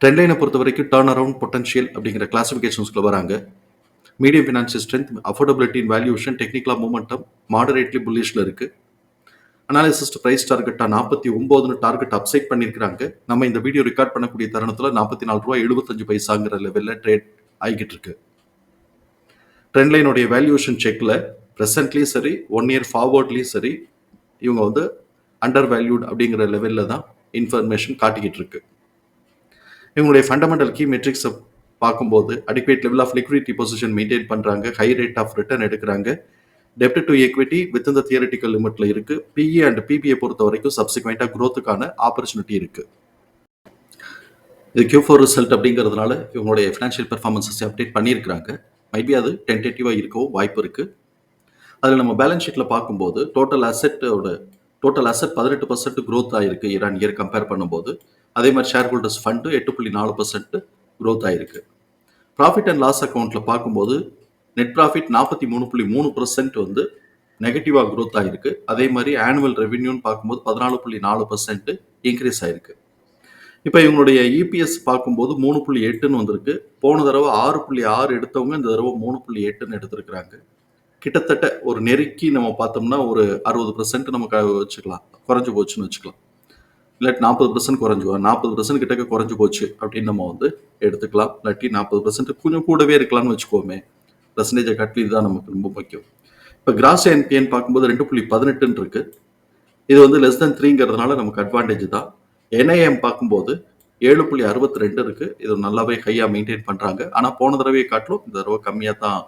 Trend லைனை பொறுத்த வரைக்கும் டேர்ன் அரவுண்ட் பொட்டன்ஷியல் அப்படிங்கிற கிளாசிஃபிகேஷன்ஸ்க்குள்ள வராங்க. Medium financial strength affordability in valuation டெக்னிக்கலாக மூமெண்டம் மாடரேட்லி புல்லிஷில் இருக்குது அனாலிசிஸ்ட் ப்ரைஸ் டார்கெட்டாக நாற்பத்தி ஒம்போதுன்னு டார்கெட் அப்சைட் பண்ணியிருக்கிறாங்க நம்ம இந்த வீடியோ ரெக்கார்ட் பண்ணக்கூடிய தருணத்தில் நாற்பத்தி நாலு ரூபாய் எழுபத்தஞ்சு பைசாங்கிற லெவலில் ட்ரேட் ஆகிக்கிட்டு இருக்கு. ட்ரெண்ட் லைனுடைய வேல்யூஷன் செக்கில் ப்ரெசன்ட்லேயும் சரி ஒன் இயர் ஃபார்வர்ட்லேயும் சரி இவங்க வந்து அண்டர் வேல்யூட் அப்படிங்கிற லெவலில் தான் இன்ஃபர்மேஷன் காட்டிக்கிட்டு இருக்குது இவங்களுடைய ஃபண்டமெண்டல் கீ மெட்ரிக்ஸை பார்க்கும்போது adequate level of liquidity position maintain பண்ணுறாங்க ஹை ரேட் ஆஃப் ரிட்டர்ன் எடுக்கிறாங்க. டெப்ட் டு ஈக்விட்டி வித் இந்த தியரட்டிக்கல் லிமிட்ல இருக்கு. பிஇ அண்ட் பிபிஐ பொறுத்த வரைக்கும் சப்சிக்வெண்ட்டாக குரோத்துக்கான ஆப்பர்ச்சுனிட்டி இருக்கு. இது கியூ ஃபோர் ரிசல்ட் அப்படிங்கிறதுனால இவங்களுடைய ஃபினான்ஷியல் பெர்ஃபார்மன்ஸஸ் அப்டேட் பண்ணியிருக்கிறாங்க. மேபி அது டென்டேட்டிவாக இருக்கவும் வாய்ப்பு இருக்கு. அதில் நம்ம பேலன்ஸ் ஷீட்டில் பார்க்கும்போது டோட்டல் அசெட்டோட டோட்டல் அசெட் பதினெட்டு பர்சன்ட் க்ரோத் ஆயிருக்கு இயர் அண்ட் இயர் கம்பேர் பண்ணும்போது அதே மாதிரி ஷேர் ஹோல்டர்ஸ் ஃபண்டு எட்டு புள்ளி நாலு பர்சன்ட் க்ரோத் ஆயிருக்கு. ப்ராஃபிட் அண்ட் லாஸ் அக்கௌண்ட்டில் பார்க்கும்போது நெட் ப்ராஃபிட் நாற்பத்தி மூணு புள்ளி மூணு பர்சன்ட் வந்து நெகட்டிவாக க்ரோத் ஆகிருக்கு அதே மாதிரி ஆனுவல் ரெவென்யூன்னு பார்க்கும்போது பதினாலு புள்ளி நாலு பர்சன்ட் இன்க்ரீஸ் ஆயிருக்கு. இப்போ இவங்களுடைய இபிஎஸ் பார்க்கும்போது மூணு புள்ளி எட்டுன்னு வந்திருக்கு. போன தடவை ஆறு புள்ளி ஆறு எடுத்தவங்க இந்த தடவை மூணு புள்ளி எட்டுன்னு எடுத்திருக்கிறாங்க. கிட்டத்தட்ட ஒரு நெருக்கி நம்ம பார்த்தோம்னா ஒரு அறுபது பர்சன்ட் நம்ம வச்சுக்கலாம். குறைஞ்சு போச்சுன்னு வச்சுக்கலாம். இல்லாட்டி நாற்பது பர்சன்ட் குறைஞ்சி நாற்பது பர்சன்ட் கிட்டக்க குறைஞ்சு போச்சு. அப்படின்னு நம்ம வந்து எடுத்துக்கலாம். இல்லாட்டி நாற்பது பர்சன்ட் கொஞ்சம் கூடவே இருக்கலாம்னு வச்சுக்கோமே. பர்சன்டேஜை கட்டி தான் நமக்கு ரொம்ப முக்கியம். இப்போ கிராஸ் என்பிஎன் பார்க்கும்போது ரெண்டு புள்ளி பதினெட்டுன்னு இருக்கு. இது வந்து லெஸ் தென் த்ரீங்கிறதுனால நமக்கு அட்வான்டேஜ் தான். என்ஐஎம் பார்க்கும்போது ஏழு புள்ளி அறுபத்தி ரெண்டு இருக்கு. இது நல்லாவே ஹையாக மெயின்டைன் பண்ணுறாங்க ஆனால் போன தடவையை காட்டிலும் இந்த தடவை கம்மியாக தான்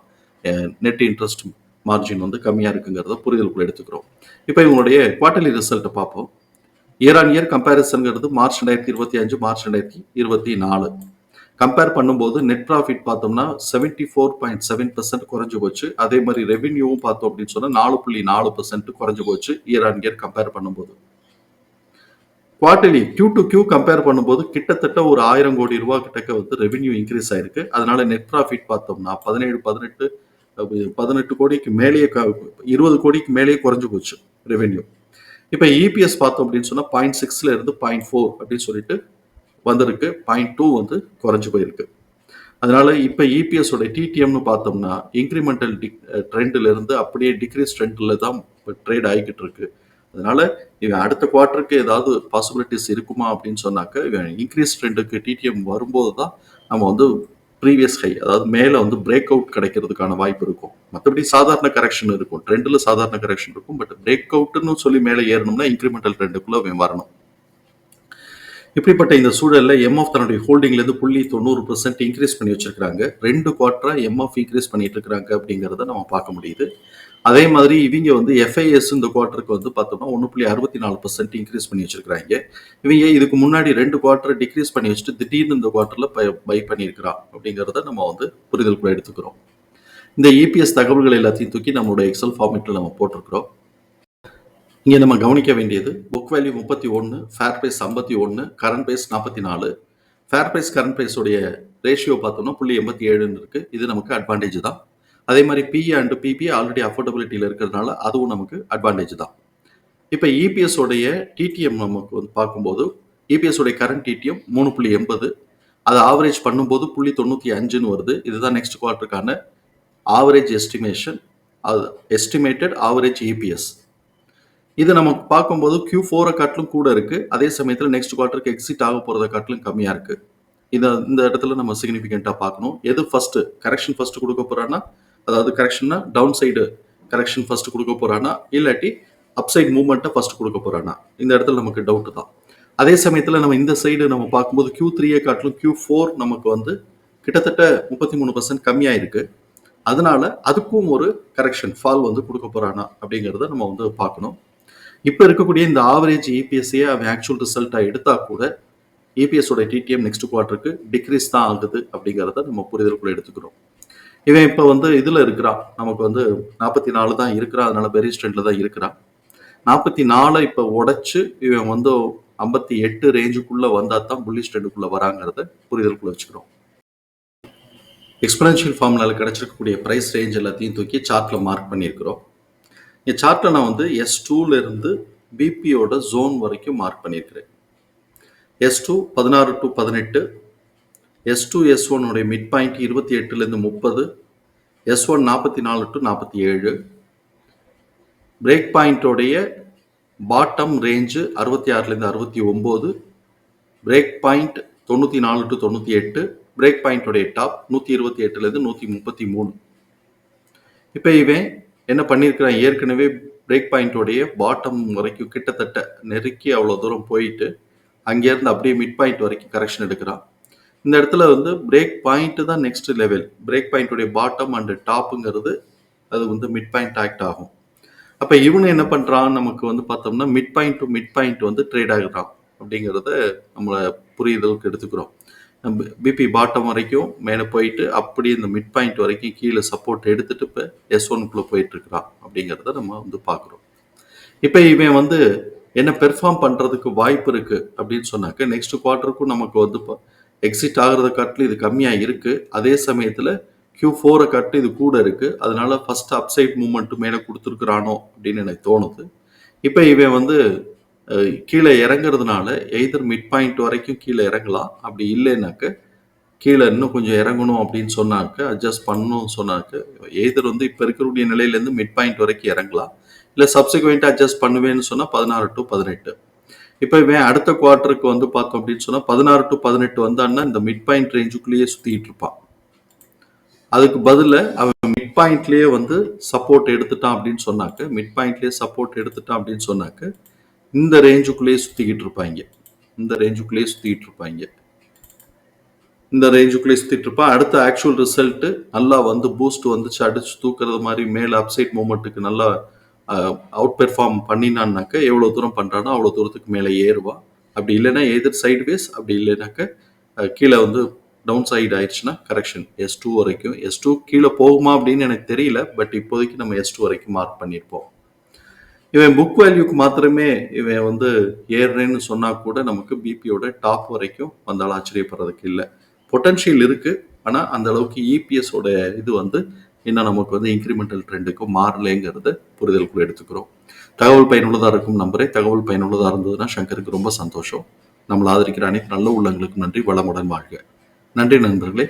நெட் இன்ட்ரெஸ்ட் மார்ஜின் வந்து கம்மியாக இருக்குங்கிறத புரிதலுக்குள்ள எடுத்துக்கிறோம். இப்போ இவங்களுடைய குவார்டர்லி ரிசல்ட்டை பார்ப்போம். இயர் ஆன் இயர் கம்பேரிசன்ங்கிறது மார்ச் ரெண்டாயிரத்தி இருபத்தி அஞ்சு மார்ச் ரெண்டாயிரத்தி இருபத்தி நாலு. கம்பேர் பண்ணும்போது நெட் ப்ராஃபிட் பார்த்தோம்னா seventy four point seven percent குறைஞ்சு போச்சு. அதே மாதிரி ரெவென்யூவும் பார்த்தோம் அப்படின்னு சொன்னால் நாலு புள்ளி நாலு பர்சன்ட் குறைஞ்சு போச்சு இயர் ஆன் இயர் கம்பேர் பண்ணும்போது. Quarterly Q to Q compare பண்ணும்போது கிட்டத்தட்ட ஒரு ஆயிரம் கோடி ரூபா கிட்டக்க வந்து ரெவென்யூ இன்க்ரீஸ் ஆயிருக்கு. அதனால நெட் ப்ராஃபிட் பார்த்தோம்னா பதினேழு பதினெட்டு பதினெட்டு கோடிக்கு மேலேயே இருபது கோடிக்கு மேலேயே குறைஞ்சு போச்சு ரெவென்யூ இப்போ இபிஎஸ் பார்த்தோம் அப்படின்னு சொன்னால் பாயிண்ட் சிக்ஸ்ல இருந்து பாயிண்ட் ஃபோர் அப்படின்னு சொல்லிட்டு வந்திருக்கு. பாயிண்ட் டூ வந்து குறைஞ்சு போயிருக்கு. அதனால இப்போ இபிஎஸோட டிடிஎம்னு பார்த்தோம்னா இன்க்ரிமெண்டல் டி ட்ரெண்டில் இருந்து அப்படியே டிக்ரீஸ் ட்ரெண்டில் தான் இப்போ ட்ரேட் ஆகிக்கிட்டு இருக்கு. அதனால இவன் அடுத்த குவார்ட்டருக்கு ஏதாவது பாசிபிலிட்டிஸ் இருக்குமா அப்படின்னு சொன்னாக்க இவன் இன்க்ரீஸ் ட்ரெண்டுக்கு டிடிஎம் வரும்போது தான் நம்ம வந்து ப்ரீவியஸ் ஹை அதாவது மேலே வந்து பிரேக் அவுட் கிடைக்கிறதுக்கான வாய்ப்பு இருக்கும். மற்றபடி சாதாரண கரெக்ஷன் இருக்கும். ட்ரெண்டில் சாதாரண கரெக்ஷன் இருக்கும். பட் பிரேக் அவுட்னு சொல்லி மேலே ஏறணும்னா இன்க்ரிமெண்டல் ட்ரெண்டுக்குள்ளே அவன் வரணும். இப்படிப்பட்ட இந்த சூழலில் எம்எஃப் தன்னுடைய ஹோல்டிங்லேருந்து புள்ளி தொண்ணூறு பர்சன்ட் இன்க்ரீஸ் பண்ணி வச்சிருக்கிறாங்க. ரெண்டு குவார்ட்டராக எம்எஃப் இன்க்ரீஸ் பண்ணிட்டு இருக்கிறாங்க அப்படிங்கிறத நம்ம பார்க்க முடியுது. அதே மாதிரி இவங்க வந்து எஃப்ஐஎஸ் இந்த குவார்ட்டருக்கு வந்து பார்த்தோம்னா ஒன்று புள்ளி அறுபத்தி நாலு பர்சன்ட் இன்க்ரீஸ் பண்ணி வச்சிருக்கிறாங்க. இவங்க இதுக்கு முன்னாடி ரெண்டு குவார்ட்டர் டிக்ரீஸ் பண்ணி வச்சுட்டு திடீர்னு இந்த குவார்ட்டரில் பை பண்ணியிருக்கிறான் அப்படிங்கிறத நம்ம வந்து புரிதலுக்குள்ள எடுத்துக்கிறோம். இந்த இபிஎஸ் தகவல்கள் எல்லாத்தையும் தூக்கி நம்மளோட எக்ஸல் ஃபார்மேட்டில் நம்ம போட்டிருக்கிறோம். இங்கே நம்ம கவனிக்க வேண்டியது புக் வேல்யூ முப்பத்தி ஒன்று ஃபேர் ப்ரைஸ் ஐம்பத்தி ஒன்று கரண்ட் ப்ரைஸ் நாற்பத்தி நாலு. ஃபேர் ப்ரைஸ் கரண்ட் ப்ரைஸோடைய ரேஷியோ பார்த்தோம்னா புள்ளி எண்பத்தி ஏழுன்னு இருக்குது இது நமக்கு அட்வான்டேஜ் தான். அதே மாதிரி பிஇ அண்ட் பிபி ஆல்ரெடி அஃபோர்டபிலிட்டியில் இருக்கிறதுனால அதுவும் நமக்கு அட்வான்டேஜ் தான். இப்போ இபிஎஸ் உடைய டிடிஎம் நமக்கு வந்து பார்க்கும்போது இபிஎஸ் உடைய கரண்ட் டிடிஎம் மூணு புள்ளி எண்பது அதை ஆவரேஜ் பண்ணும்போது புள்ளி தொண்ணூற்றி அஞ்சுன்னு வருது. இதுதான் நெக்ஸ்ட் குவார்ட்டருக்கான ஆவரேஜ் எஸ்டிமேஷன் அது எஸ்டிமேட்டட் ஆவரேஜ் இபிஎஸ் இது நமக்கு பார்க்கும்போது கியூ ஃபோரை காட்டிலும் கூட இருக்குது அதே சமயத்தில் நெக்ஸ்ட் குவார்ட்டருக்கு எக்ஸிட் ஆக போகிறத காட்டிலும் கம்மியாக இருக்குது இதை இந்த இடத்துல நம்ம சிக்னிஃபிகண்ட்டாக பார்க்கணும். எது ஃபஸ்ட்டு கரெக்ஷன் ஃபஸ்ட்டு கொடுக்க போகிறோன்னா அதாவது கரெக்ஷன்னா டவுன் சைடு கரெக்ஷன் ஃபர்ஸ்ட் கொடுக்க போறானா? இல்லாட்டி அப்சைட் மூவ்மெண்ட்டை ஃபர்ஸ்ட் கொடுக்க போறானா? இந்த இடத்துல நமக்கு டவுட் தான். அதே சமயத்தில் நம்ம இந்த சைடு நம்ம பார்க்கும்போது கியூ த்ரீயை காட்டிலும் கியூ ஃபோர் நமக்கு வந்து கிட்டத்தட்ட முப்பத்தி மூணு பர்சன்ட் கம்மியாக இருக்கு அதனால அதுக்கும் ஒரு கரெக்ஷன் ஃபால் வந்து கொடுக்க போறானா? அப்படிங்கிறத நம்ம வந்து பார்க்கணும். இப்போ இருக்கக்கூடிய இந்த ஆவரேஜ் இபிஎஸ்சியை அவன் ஆக்சுவல் ரிசல்ட்டாக எடுத்தா கூட இபிஎஸோட டிடிஎம் நெக்ஸ்ட் குவார்ட்டருக்கு டிக்ரீஸ் தான் ஆகுது அப்படிங்கிறத நம்ம புரிதலுக்குள்ள எடுத்துக்கிறோம். இவன் இப்போ வந்து இதில் இருக்கிறான் நமக்கு வந்து நாற்பத்தி நாலு தான் இருக்கிறான் அதனால பெரிய ஸ்ட்ரெண்டில் தான் இருக்கிறான் நாற்பத்தி நாலை இப்போ உடைச்சு இவன் வந்து ஐம்பத்தி எட்டு ரேஞ்சுக்குள்ளே வந்தால் தான் புள்ளி ஸ்டெண்டுக்குள்ளே வராங்கிறத புரிதலுக்குள்ள வச்சுக்கிறோம். எக்ஸ்பெரன்ஷியல் ஃபார்முலாவில் கிடைச்சிருக்கக்கூடிய ப்ரைஸ் ரேஞ்ச் எல்லாத்தையும் தூக்கி சார்ட்டில் மார்க் பண்ணியிருக்கிறோம். இந்த சார்ட்டில் நான் வந்து எஸ் இருந்து பிபியோட ஜோன் வரைக்கும் மார்க் பண்ணியிருக்கிறேன். எஸ் டூ பதினாறு டு பதினெட்டு எஸ் டூ எஸ் ஒன்னுடைய மிட் பாயிண்ட் இருபத்தி எட்டுலேருந்து முப்பது எஸ் ஒன் நாற்பத்தி நாலு டு நாற்பத்தி ஏழு பிரேக் பாயிண்ட்டோடைய பாட்டம் ரேஞ்சு அறுபத்தி ஆறுலேருந்து அறுபத்தி ஒம்பது பிரேக் பாயிண்ட் தொண்ணூற்றி நாலு டு தொண்ணூற்றி எட்டு பிரேக் பாயிண்ட்டோடைய டாப் நூற்றி இருபத்தி எட்டுலேருந்து நூற்றி முப்பத்தி மூணு. இப்போ இவன் என்ன பண்ணியிருக்கிறான்? ஏற்கனவே பிரேக் பாயிண்ட்டோடைய பாட்டம் வரைக்கும் கிட்டத்தட்ட நெருக்கி அவ்வளோ தூரம் போயிட்டு அங்கேருந்து அப்படியே மிட் பாயிண்ட் வரைக்கும் கரெக்ஷன் எடுக்கிறான். இந்த இடத்துல வந்து பிரேக் பாயிண்ட் தான் நெக்ஸ்ட் லெவல் பிரேக் பாயிண்ட்டுடைய பாட்டம் அண்ட் டாப்புங்கிறது அது வந்து மிட் பாயிண்ட் ஆக்ட் ஆகும். அப்போ இவனு என்ன பண்ணுறான் நமக்கு வந்து பார்த்தோம்னா mid point to mid point வந்து ட்ரேட் ஆகுறான் அப்படிங்கிறத நம்மளை புரியுதலுக்கு எடுத்துக்கிறோம். பிபி பாட்டம் வரைக்கும் மேலே போயிட்டு அப்படி இந்த மிட் பாயிண்ட் வரைக்கும் கீழே சப்போர்ட் எடுத்துட்டு இப்போ எஸ் ஒன்குள்ளே போயிட்டுருக்கிறான் அப்படிங்கிறத நம்ம வந்து பார்க்குறோம். இப்போ இவன் வந்து என்ன பெர்ஃபார்ம் பண்ணுறதுக்கு வாய்ப்பு இருக்குது அப்படின்னு சொன்னாக்க நெக்ஸ்ட் குவார்ட்டருக்கும் நமக்கு வந்து இப்போ எக்ஸிட் ஆகிறத காட்டிலும் இது கம்மியாக இருக்குது அதே சமயத்தில் கியூ ஃபோரை காட்டு இது கூட இருக்குது அதனால ஃபஸ்ட் அப்சைட் மூமெண்ட்டு மேலே கொடுத்துருக்குறானோ அப்படின்னு எனக்கு தோணுது. இப்போ இவன் வந்து கீழே இறங்குறதுனால எய்தர் மிட் பாயிண்ட் வரைக்கும் கீழே இறங்கலாம். அப்படி இல்லைனாக்க கீழே இன்னும் கொஞ்சம் இறங்கணும் அப்படின்னு சொன்னாக்க அட்ஜஸ்ட் பண்ணணும்னு சொன்னாக்க எய்தர் வந்து இப்போ இருக்கக்கூடிய நிலையிலேருந்து மிட் பாயிண்ட் வரைக்கும் இறங்கலாம். இல்லை சப்சிக்வெண்ட்டாக அட்ஜஸ்ட் பண்ணுவேன்னு சொன்னால் பதினாறு டு பதினெட்டு. இப்போ இவன் அடுத்த குவார்ட்டருக்கு வந்து பார்த்தோம் அப்படின்னு சொன்னால் பதினாறு டு பதினெட்டு வந்தான்னா இந்த மிட் பாயிண்ட் ரேஞ்சுக்குள்ளேயே சுற்றிட்டு இருப்பான். அதுக்கு பதிலா அவன் மிட் பாயிண்ட்லேயே வந்து சப்போர்ட் எடுத்துட்டான் அப்படின்னு சொன்னாக்க மிட் பாயிண்ட்லேயே சப்போர்ட் எடுத்துட்டான் அப்படின்னு சொன்னாக்க இந்த ரேஞ்சுக்குள்ளேயே சுத்திக்கிட்டு இருப்பாங்க இந்த ரேஞ்சுக்குள்ளேயே சுத்திக்கிட்டு இருப்பாங்க இந்த ரேஞ்சுக்குள்ளே சுற்றிட்டு இருப்பான். அடுத்த ஆக்சுவல் ரிசல்ட் நல்லா வந்து பூஸ்ட் வந்துச்சு. அடிச்சு தூக்குறது மாதிரி மேலே அப்சைட் மூமெண்ட்டுக்கு நல்லா அவுட் பெர்ஃபார்ம் பண்ணினான்னாக்க எவ்வளோ தூரம் பண்ணுறானோ அவ்வளோ தூரத்துக்கு மேலே ஏறுவான் அப்படி இல்லைன்னா எதிர் சைடு வேஸ் அப்படி இல்லைனாக்க கீழே வந்து டவுன் சைடு ஆயிடுச்சுன்னா கரெக்ஷன் எஸ் டூ வரைக்கும். எஸ் டூ கீழே போகுமா அப்படின்னு எனக்கு தெரியல. பட் இப்போதைக்கு நம்ம எஸ் டூ வரைக்கும் மார்க் பண்ணியிருப்போம் இவன் புக் வேல்யூக்கு மாத்திரமே இவன் வந்து ஏறுறேன்னு சொன்னால் கூட நமக்கு பிபியோட டாப் வரைக்கும் வந்தாலும் ஆச்சரியப்படுறதுக்கு இல்லை. பொட்டன்ஷியல் இருக்குது ஆனால் அந்த அளவுக்கு இபிஎஸோட இது வந்து இன்னும் நமக்கு வந்து இன்க்ரிமெண்டல் ட்ரெண்டுக்கும் மாறலைங்கிறத புரிதலுக்குள்ள எடுத்துக்கிறோம். தகவல் பயனுள்ளதாக இருக்கும் நம்பரே தகவல் பயனுள்ளதாக இருந்ததுன்னா சங்கருக்கு ரொம்ப சந்தோஷம். நம்மளை ஆதரிக்கிற அனைத்து நல்ல உள்ளங்களுக்கும் நன்றி. வளமுடன் வாழ்க. நன்றி நண்பர்களே.